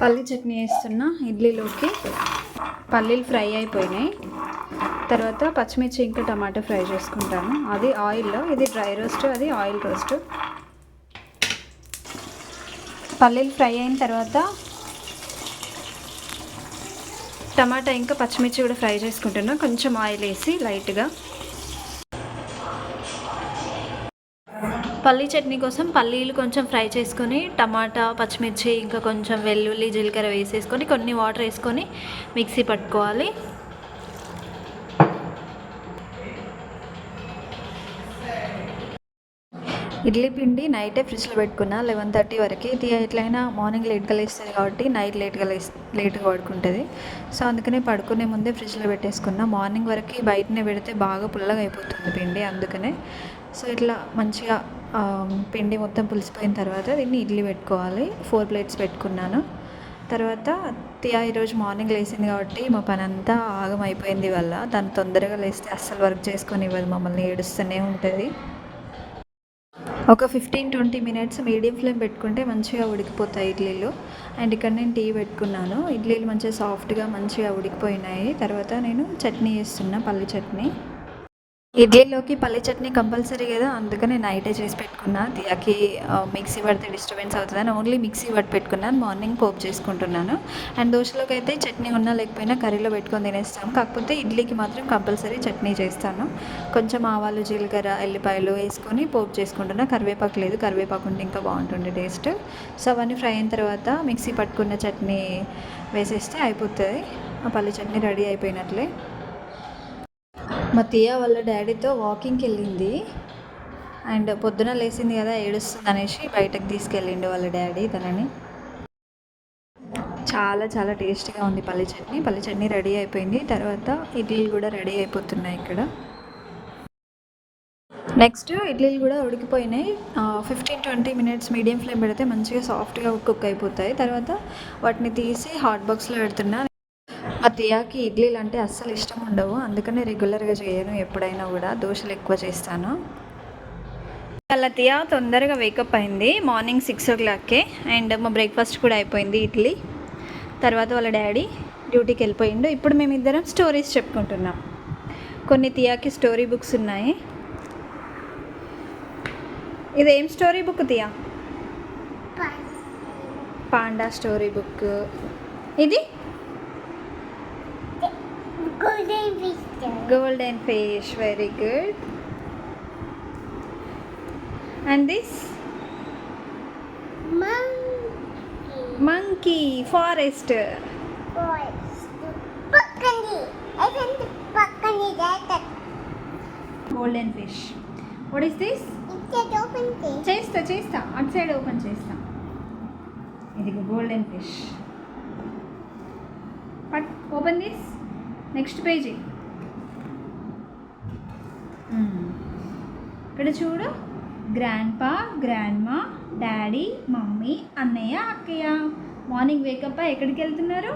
పల్లి చట్నీ వేస్తున్నా ఇడ్లీలోకి పల్లీలు ఫ్రై అయిపోయినాయి. తర్వాత పచ్చిమిర్చి ఇంకా టమాటా ఫ్రై చేసుకుంటాను. అది ఆయిల్లో ఇది డ్రై రోస్ట్ అది ఆయిల్ రోస్ట్. పల్లీలు ఫ్రై అయిన తర్వాత టమాటా ఇంకా పచ్చిమిర్చి కూడా ఫ్రై చేసుకుంటున్నా. కొంచెం ఆయిల్ వేసి లైట్గా పల్లీ చట్నీ కోసం పల్లీలు కొంచెం ఫ్రై చేసుకొని టమాటా పచ్చిమిర్చి ఇంకా కొంచెం వెల్లుల్లి జీలకర్ర వేసేసుకొని కొన్ని వాటర్ వేసుకొని మిక్సీ పట్టుకోవాలి. ఇడ్లీ పిండి నైటే ఫ్రిడ్జ్లో పెట్టుకున్నా. లెవెన్ థర్టీ వరకు. ఇది ఎట్లయినా మార్నింగ్ లేట్గా లేస్తుంది కాబట్టి నైట్ లేట్గా లేస్ లేట్గా పడుకుంటుంది. సో అందుకనే పడుకునే ముందే ఫ్రిడ్జ్లో పెట్టేసుకున్నా. మార్నింగ్ వరకు బయటనే పెడితే బాగా పుల్లగా అయిపోతుంది పిండి. అందుకనే సో ఇట్లా మంచిగా పిండి మొత్తం పులిసిపోయిన తర్వాత దీన్ని ఇడ్లీ పెట్టుకోవాలి. ఫోర్ ప్లేట్స్ పెట్టుకున్నాను. తర్వాత తియా ఈరోజు మార్నింగ్ లేచింది కాబట్టి మా పని అంతా ఆగం అయిపోయింది వల్ల దాన్ని తొందరగా లేస్తే అస్సలు వర్క్ చేసుకొని ఇవ్వదు మమ్మల్ని ఏడుస్తూనే ఉంటుంది. ఒక fifteen twenty minutes medium flame పెట్టుకుంటే మంచిగా ఉడికిపోతాయి ఇడ్లీలు. అండ్ ఇక్కడ నేను టీ పెట్టుకున్నాను. ఇడ్లీలు మంచిగా సాఫ్ట్గా మంచిగా ఉడికిపోయినాయి. తర్వాత నేను చట్నీ చేస్తున్నా పల్లి చట్నీ. ఇడ్లీలోకి పల్లి చట్నీ కంపల్సరీ కదా అందుకని నైటే చేసి పెట్టుకున్నా. దియాకి మిక్సీ పడితే డిస్టర్బెన్స్ అవుతుందని ఓన్లీ మిక్సీ పట్టి పెట్టుకున్నాను. మార్నింగ్ పోపు చేసుకుంటున్నాను. అండ్ దోశలోకి అయితే చట్నీ ఉన్నా లేకపోయినా కర్రీలో పెట్టుకొని తినేస్తాం కాకపోతే ఇడ్లీకి మాత్రం కంపల్సరీ చట్నీ చేస్తాను. కొంచెం ఆవాలు జీలకర్ర ఎల్లిపాయలు వేసుకొని పోపు చేసుకుంటున్నా. కరివేపాకు లేదు. కరివేపాకు ఉంటే ఇంకా బాగుంటుంది టేస్ట్. సో అవన్నీ ఫ్రై అయిన తర్వాత మిక్సీ పట్టుకున్న చట్నీ వేసేస్తే అయిపోతుంది ఆ పల్లి చట్నీ రెడీ అయిపోయినట్లే. మా తియ వాళ్ళ డాడీతో వాకింగ్కి వెళ్ళింది. అండ్ పొద్దున లేచింది కదా ఏడుస్తుంది అనేసి బయటకు తీసుకెళ్ళిండు వాళ్ళ డాడీ తనని. చాలా చాలా టేస్టీగా ఉంది పల్లి చట్నీ. పల్లి చట్నీ రెడీ అయిపోయింది. తర్వాత ఇడ్లీలు కూడా రెడీ అయిపోతున్నాయి ఇక్కడ. నెక్స్ట్ ఇడ్లీలు కూడా ఉడికిపోయినాయి. Fifteen twenty minutes medium flame పెడితే మంచిగా సాఫ్ట్గా కుక్ అయిపోతాయి. తర్వాత వాటిని తీసి హాట్ బాక్స్లో పెడుతున్నా. మా తియాకి ఇడ్లీలు అంటే అస్సలు ఇష్టం ఉండవు. అందుకనే రెగ్యులర్గా చేయను ఎప్పుడైనా కూడా. దోశలు ఎక్కువ చేస్తాను. వాళ్ళ తియా తొందరగా వేకప్ అయింది. మార్నింగ్ సిక్స్ ఓ క్లాక్కే. అండ్ మా బ్రేక్ఫాస్ట్ కూడా అయిపోయింది ఇడ్లీ. తర్వాత వాళ్ళ డాడీ డ్యూటీకి వెళ్ళిపోయిండు. ఇప్పుడు మేమిద్దరం స్టోరీస్ చెప్పుకుంటున్నాం. కొన్ని తియాకి స్టోరీ బుక్స్ ఉన్నాయి. ఇది ఏం story book Tiya panda story book. ఇది? Golden Vista. Golden fish very good and this Monkey. Monkey forest Forest. పక్కని అదంతా పక్కని దాట golden fish what is this ఇక్కడ ఓపెన్ చేయి చేస్తా చేస్తా అటు సైడ్ ఓపెన్ చేస్తా ఇది golden fish but open this Next page. ఇక్కడ చూడు. గ్రాండ్ పా గ్రాండ్ మా డాడీ మమ్మీ అన్నయ్య అక్కయ్య. మార్నింగ్ వేకప్ ఎక్కడికి వెళ్తున్నారు?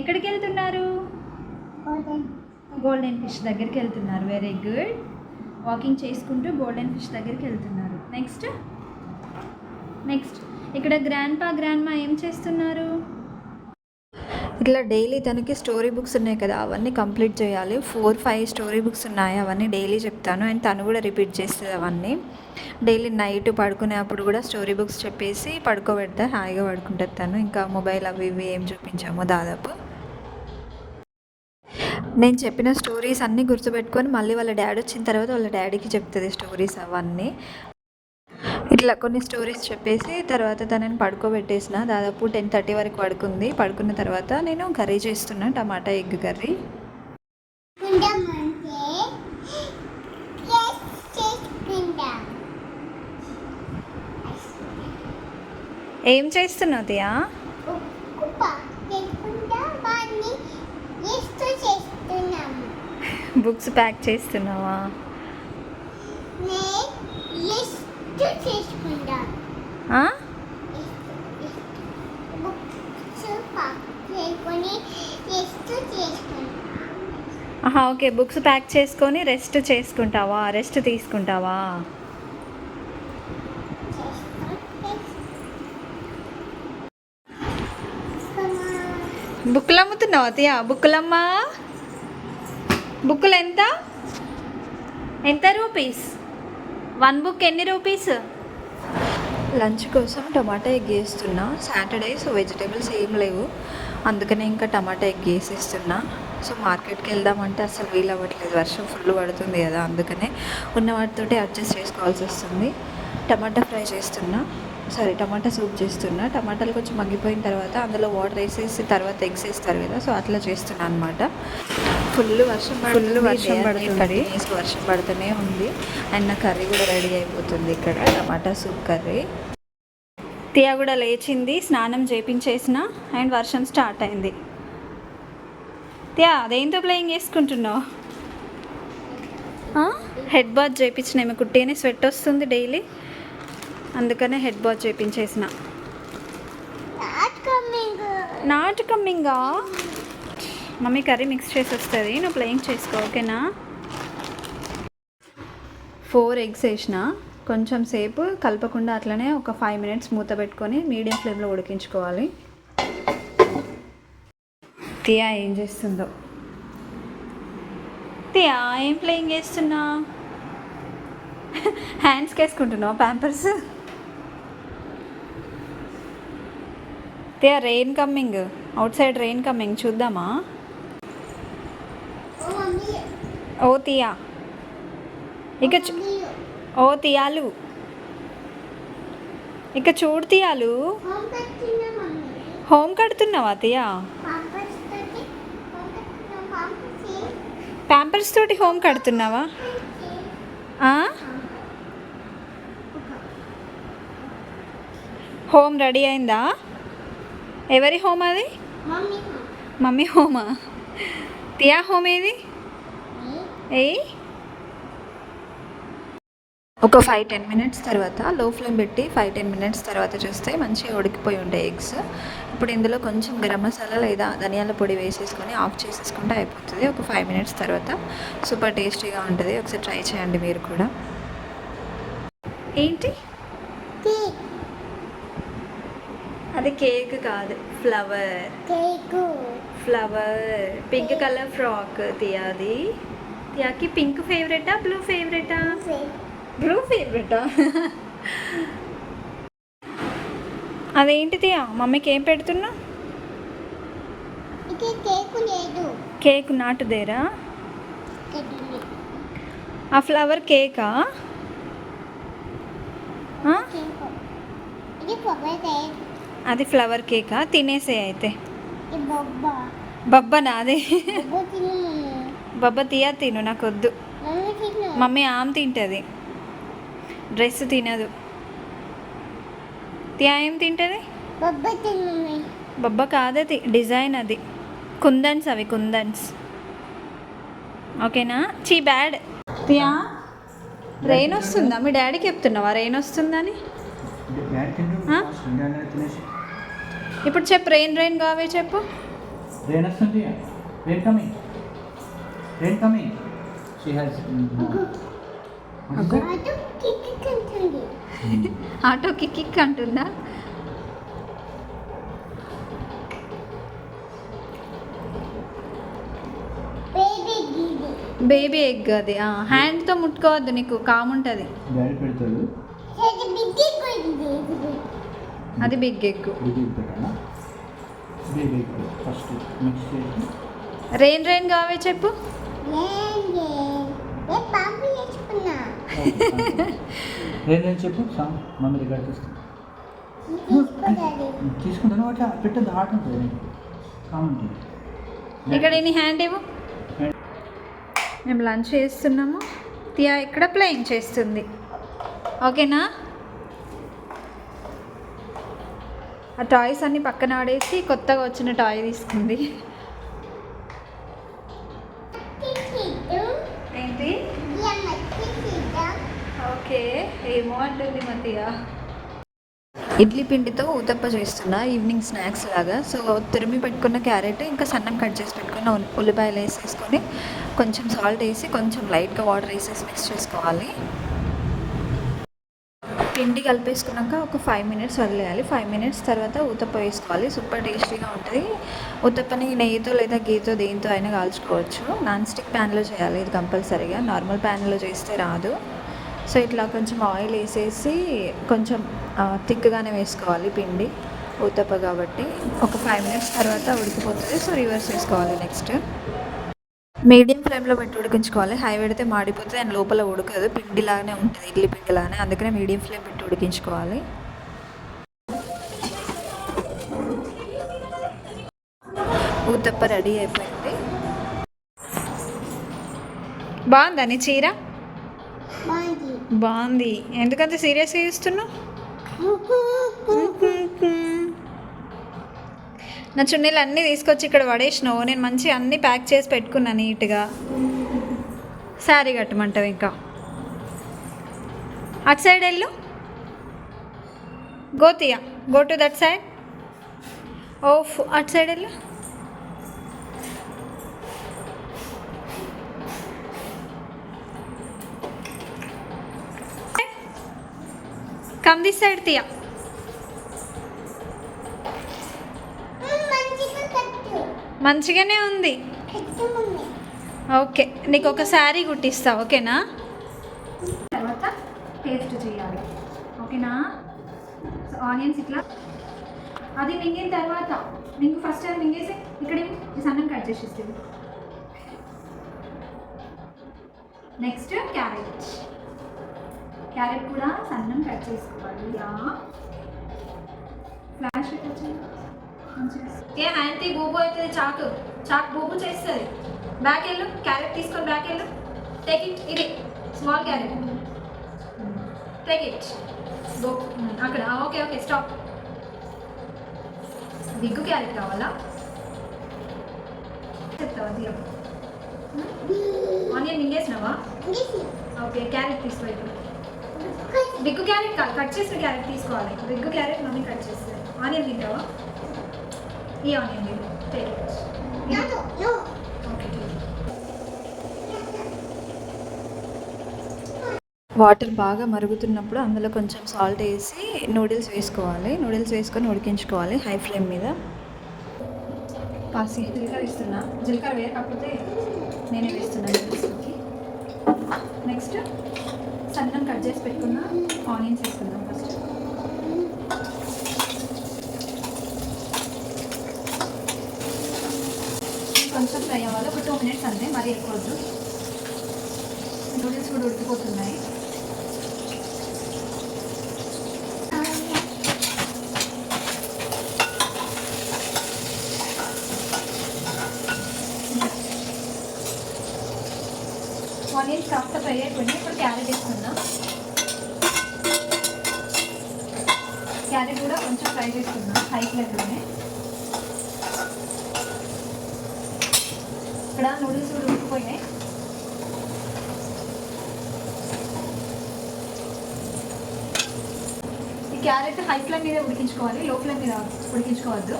ఎక్కడికి వెళ్తున్నారు? గోల్డెన్ గోల్డెన్ ఫిష్ దగ్గరికి వెళ్తున్నారు. వెరీ గుడ్ వాకింగ్ చేసుకుంటూ గోల్డెన్ ఫిష్ దగ్గరికి వెళ్తున్నారు. నెక్స్ట్ నెక్స్ట్ ఇక్కడ గ్రాండ్ పా గ్రాండ్ మా ఏం చేస్తున్నారు? ఇట్లా డైలీ తనకి స్టోరీ బుక్స్ ఉన్నాయి కదా అవన్నీ కంప్లీట్ చేయాలి. ఫోర్ ఫైవ్ స్టోరీ బుక్స్ ఉన్నాయి అవన్నీ డైలీ చెప్తాను. అండ్ తను కూడా రిపీట్ చేస్తుంది అవన్నీ. డైలీ నైట్ పడుకునేప్పుడు కూడా స్టోరీ బుక్స్ చెప్పేసి పడుకోబెడతా హాయిగా పడుకుంటుంది తను. ఇంకా మొబైల్ అవి ఇవి ఏం చూపించాము దాదాపు. నేను చెప్పిన స్టోరీస్ అన్నీ గుర్తుపెట్టుకొని మళ్ళీ వాళ్ళ డాడీ వచ్చిన తర్వాత వాళ్ళ డాడీకి చెప్తుంది స్టోరీస్ అవన్నీ. ఇట్లా కొన్ని స్టోరీస్ చెప్పేసి తర్వాత తనని పడుకోబెట్టేసిన దాదాపు టెన్ థర్టీ వరకు పడుకుంది పడుకున్న తర్వాత నేను కర్రీ చేస్తున్నా టమాటా ఎగ్ కర్రీ ఏం చేస్తున్నావు తియా బుక్స్ ప్యాక్ చేస్తున్నావా నే ఎస్తూ చేసుకుందాం ఆ? బుక్స్ పాక్ చేసుకొని ఎస్తూ చేసుకుందాం ఆహా ఓకే బుక్స్ ప్యాక్ చేసుకొని రెస్ట్ చేసుకుంటావా? రెస్ట్ తీసుకుంటావా? బుక్కులు అమ్ముతున్నావు తియా? బుక్కులమ్మా బుక్కులు ఎంత? ఎంత రూపీస్? వన్ బుక్ ఎన్ని రూపీస్? లంచ్ కోసం టమాటా ఎగ్ వేస్తున్నా. సాటర్డే సో వెజిటేబుల్స్ ఏం లేవు. అందుకనే ఇంకా టమాటా ఎగ్ వేసేస్తున్నా. సో మార్కెట్కి వెళ్దామంటే అసలు వీలు అవ్వట్లేదు. వర్షం ఫుల్ పడుతుంది కదా అందుకనే ఉన్న వాటితోటి అడ్జస్ట్ చేసుకోవాల్సి వస్తుంది. టమాటా ఫ్రై చేస్తున్నా. సారీ టమాటా సూప్ చేస్తున్నా. టమాటాలు కొంచెం మగ్గిపోయిన తర్వాత అందులో వాటర్ వేసేసి తర్వాత ఎగ్స్ వేస్తారు కదా సో అట్లా చేస్తున్నా అనమాట ఫుల్ వర్షం ఫుల్ వర్షం పడుతుంది. వర్షం పడుతూనే ఉంది. అండ్ నా కర్రీ కూడా రెడీ అయిపోతుంది ఇక్కడ టమాటా సూప్ కర్రీ. తియా కూడా లేచింది స్నానం చేపించేసిన అండ్ వర్షం స్టార్ట్ అయింది. తియా అదేంతో ప్లేయింగ్ చేసుకుంటున్నావు? హెడ్ బాత్ చేయించిన ఏమి కుట్టేనే స్వెట్ వస్తుంది డైలీ. అందుకనే హెడ్ బాత్ చేయించేసిన నాట్ కమ్మింగా మమ్మీ కర్రీ మిక్స్ చేసి వస్తుంది. నువ్వు ప్లేయింగ్ చేసుకో ఓకేనా? ఫోర్ ఎగ్స్ వేసిన. కొంచెం సేపు కలపకుండా అట్లనే ఒక ఫైవ్ మినిట్స్ మూత పెట్టుకొని మీడియం ఫ్లేమ్లో ఉడికించుకోవాలి. తియా ఏం చేస్తుందో? తియా ఏం ప్లేయింగ్ చేస్తున్నా? హ్యాండ్స్కి వేసుకుంటున్నావు pampers? Tiya rain coming outside rain coming చూద్దామా ఓ మమ్మీ ఓ తియా ఇక ఓ తియాలు ఇక చూడు తియాలు హోమ్ కడుతున్నావా తియా? ప్యాంపర్స్ తోటి హోమ్ కడుతున్నావా? హోమ్ రెడీ అయిందా? ఎవరి హోమ్ అది? మమ్మీ మమ్మీ హోమా? తియా హోమ్ ఏది? ఏ? ఒక ఫైవ్ టెన్ మినిట్స్ తర్వాత లో ఫ్లేమ్ పెట్టి ఫైవ్ టెన్ మినిట్స్ తర్వాత చూస్తే మంచిగా ఉడికిపోయి ఉంటాయి ఎగ్స్. ఇప్పుడు ఇందులో కొంచెం గరం మసాలా లేదా ధనియాల పొడి వేసేసుకొని ఆఫ్ చేసేసుకుంటే అయిపోతుంది. ఒక ఫైవ్ మినిట్స్ తర్వాత సూపర్ టేస్టీగా ఉంటుంది. ఒకసారి ట్రై చేయండి మీరు కూడా. ఏంటి? అది కేక్ కాదు ఫ్లవర్. కేకు. ఫ్లవర్. పింక్ కలర్ ఫ్రాక్ తియాది తియాకి పింక్ ఫేవరెటా బ్లూ ఫేవరెటా? బ్లూ ఫేవరెటా? అదేంటిది? మమ్మీకి ఏం పెడుతున్నా కేకు లేదు. కేక్ నాటుదేరా ఆ ఫ్లవర్ కేకా? అది ఫ్లవర్ కేకా? తినేసే అయితే. బబ్బ. నాదే బొబ్బ తీయా తిను నాకు వద్దు మమ్మీ ఆమె తింటుంది. డ్రెస్ తినదు. తియా ఏం తింటుంది? బొబ్బ తిను మమ్మీ. బొబ్బ కాదది డిజైన్ అది. కుందన్స్ అవి కుందన్స్. ఓకేనా? చీ బ్యాడ్. తియా రెయిన్ వస్తుందా? మీ డాడీకి చెప్తున్నావా రెయిన్ వస్తుందని? ఇప్పుడు చెప్పు రెయిన్ రెయిన్ కావే చెప్పు. రెయిన్ వస్తుంది హ్యాస్ అటు కిక్కి కంటుంది ఆటో కిక్ కిక్ అంటుందా. బేబీ ఎగ్ అది. హ్యాండ్తో ముట్టుకోవద్దు నీకు కాముంటుంది అది బిగ్ ఎగ్ రెయిన్ రెయిన్ కావే చెప్పు. రెయిన్ చెప్పు? సాంగ్ మమ్మీ రికార్డ్ చేస్తాను తీసుకుంటాను. అట్లా పెట్టద్దు హార్ట్ ఉంటుంది. ఇక్కడ నీ హ్యాండ్ ఇవ్వు? మేము లంచ్ చేస్తున్నాము. తియా ఇక్కడ ప్లేయింగ్ చేస్తుంది. ఓకేనా? ఆ టాయ్స్ అన్ని పక్కన ఆడేసి కొత్తగా వచ్చిన టాయ్ తీసుకుంది. ఏమో అంటుంది మతియా ఇడ్లీ పిండితో ఊతప్ప చేస్తున్నా ఈవినింగ్ స్నాక్స్ లాగా. సో తురిమి పెట్టుకున్న క్యారెట్ ఇంకా సన్నం కట్ చేసి పెట్టుకున్న ఉల్లిపాయలు వేసేసుకొని కొంచెం సాల్ట్ వేసి కొంచెం లైట్గా వాటర్ వేసేసి మిక్స్ చేసుకోవాలి. పిండి కలిపేసుకున్నాక ఒక ఫైవ్ మినిట్స్ వదిలేయాలి. ఫైవ్ మినిట్స్ తర్వాత ఉతప్ప వేసుకోవాలి. సూపర్ టేస్టీగా ఉంటుంది. ఉత్తప్పని నెయ్యితో లేదా గీతో దేంతో అయినా కాల్చుకోవచ్చు. నాన్ స్టిక్ ప్యాన్లో చేయాలి. ఇది కంపల్సరీగా. నార్మల్ ప్యాన్లో చేస్తే రాదు. సో ఇట్లా కొంచెం ఆయిల్ వేసేసి కొంచెం థిక్గానే వేసుకోవాలి పిండి ఉత్తప్ప కాబట్టి. ఒక ఫైవ్ మినిట్స్ తర్వాత ఉడికిపోతుంది. సో రివర్స్ వేసుకోవాలి నెక్స్ట్. మీడియం ఫ్లేమ్లో పెట్టి ఉడికించుకోవాలి. హై పెడితే మాడిపోతుంది. అండ్ లోపల ఉడకదు. పిండిలాగానే ఉంటుంది. ఇడ్లీ పిండిలాగానే అందుకనే మీడియం ఫ్లేమ్ పెట్టి ఉడికించుకోవాలి. ఊతప్ప రెడీ అయిపోయింది. బాగుందని చీర? బాగుంది. ఎందుకంత సీరియస్గా చూస్తున్నావు? నా చున్నీలు అన్నీ తీసుకొచ్చి ఇక్కడ పడేసినావు. నేను మంచిగా అన్నీ ప్యాక్ చేసి పెట్టుకున్నా నీట్గా. శారీ కట్టమంటావు ఇంకా. అటు సైడ్ వెళ్ళు. గోతియా. Go to that side. ఓ అటు సైడ్ వెళ్ళు. కమ్ దిస్ సైడ్ తీయా మంచిగానే ఉంది. ఓకే నీకు ఒక శారీ కుట్టిస్తా ఓకేనా? తర్వాత టేస్ట్ చేయాలి. ఓకేనా? ఆనియన్స్ ఇట్లా. అది మింగిన తర్వాత మింగు ఫస్ట్ అది మింగేసి ఇక్కడ ఈ సన్నం కట్ చేసేస్తుంది నెక్స్ట్ క్యారెట్. క్యారెట్ కూడా సన్నం కట్ చేసుకోవాలి. యా. ఫ్లాష్ ఏ ఆంటీ బూబు అవుతుంది చాకు. చాక్ బూబు చేస్తుంది. బ్యాక్ వెళ్ళు క్యారెట్ తీసుకొని బ్యాక్ వెళ్ళు. టేక్ ఇట్ ఇది. Small carrot. Take it go అక్కడ. Okay okay stop big carrot కావాలా? చెప్తావా తీయ ఆనియన్ మింగేసినావా ఓకే క్యారెట్ తీసుకో ఇప్పుడు బిగ్గు క్యారెట్ కాదు కట్ చేసిన క్యారెట్ తీసుకోవాలి. బిగ్గు క్యారెట్ మమ్మీ కట్ చేస్తుంది. ఆనియన్ తింటావా? ఈ ఆనియన్ వాటర్ బాగా మరుగుతున్నప్పుడు అందులో కొంచెం సాల్ట్ వేసి నూడిల్స్ వేసుకోవాలి. నూడిల్స్ వేసుకొని ఉడికించుకోవాలి హై ఫ్లేమ్ మీద. పాసి జీలకర్ర ఇస్తున్నా జీలకర్ర వేయకపోతే నేనే వేస్తున్నాను నెక్స్ట్? సన్నం కట్ చేసి పెట్టుకున్న ఆనియన్స్ వేసుకుందాం ఫస్ట్ కొంచెం ఫ్రై అవ్వాలి. ఒక టూ మినిట్స్ అంతే మరీ ఎక్కువ వద్దు. నూడిల్స్ కూడా ఉడికిపోతున్నాయి. ఆనియన్స్ కాస్త ఫ్రై అయిపోయింది. ఇప్పుడు క్యారెట్ వేసుకుందాం. క్యారెట్ కూడా కొంచెం ఫ్రై చేసుకుందాం హై ఫ్లేమ్లోనే ఇక్కడ నూడిల్స్ కూడా ఉడికిపోయినాయి. ఈ క్యారెట్ హై ఫ్లేమ్ మీద ఉడికించుకోవాలి లో ఫ్లేమ్ మీద ఉడికించుకోవద్దు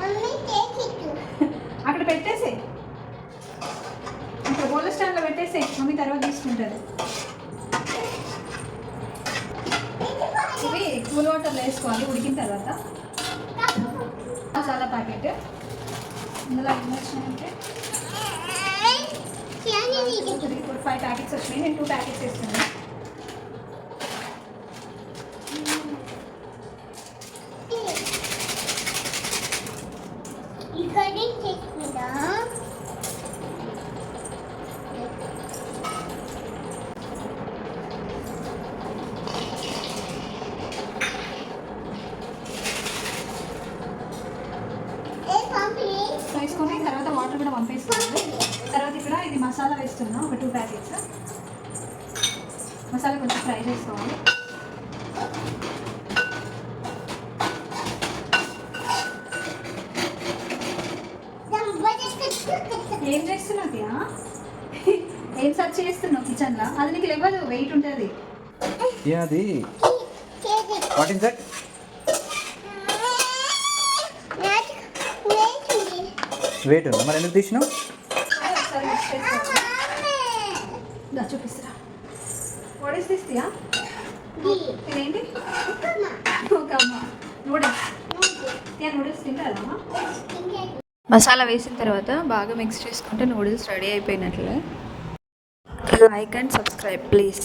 మమ్మీ టేక్ ఇట్ అక్కడ పెట్టేసి ఇక్కడ బోల్ స్టాండ్లో పెట్టేసి మమ్మీ తర్వాత తీసుకుంటుంది ఇవి కూల్ వాటర్లో వేసుకోవాలి ఉడికిన తర్వాత మసాలా ప్యాకెట్. ఇందులో ఎన్ని వచ్చినాయంటే ఫోర్ ఫైవ్ ప్యాకెట్స్ వచ్చినాయి. నేను టూ ప్యాకెట్స్ వేస్తున్నాను ఇక్కడ చేసుకుందా ఏ పంపి వేసుకొని తర్వాత వాటర్ కూడా పంపేసుకోవాలి తర్వాత ఇక్కడ ఇది మసాలా వేస్తున్నాం ఒక టూ ప్యాకెట్స్ మసాలా కొంచెం ఫ్రై చేసుకోవాలి. ఏం చేస్తున్నావు ఏం సర్చ్ చేస్తున్నావు కిచెన్లో అది నీకు ఇవ్వదు వెయిట్ ఉంటుంది. అది. వాట్ ఇస్ దట్ వెయిట్ ఉందా మరి ఎందుకు తీసినావు? వాట్ ఇస్ దిస్ ఇదేంటి? నూడిల్స్ తియా నూడిల్స్ తింటారమ్మా మసాలా వేసిన తర్వాత బాగా మిక్స్ చేసుకుంటే noodles ready అయిపోయినట్లే. Like and subscribe please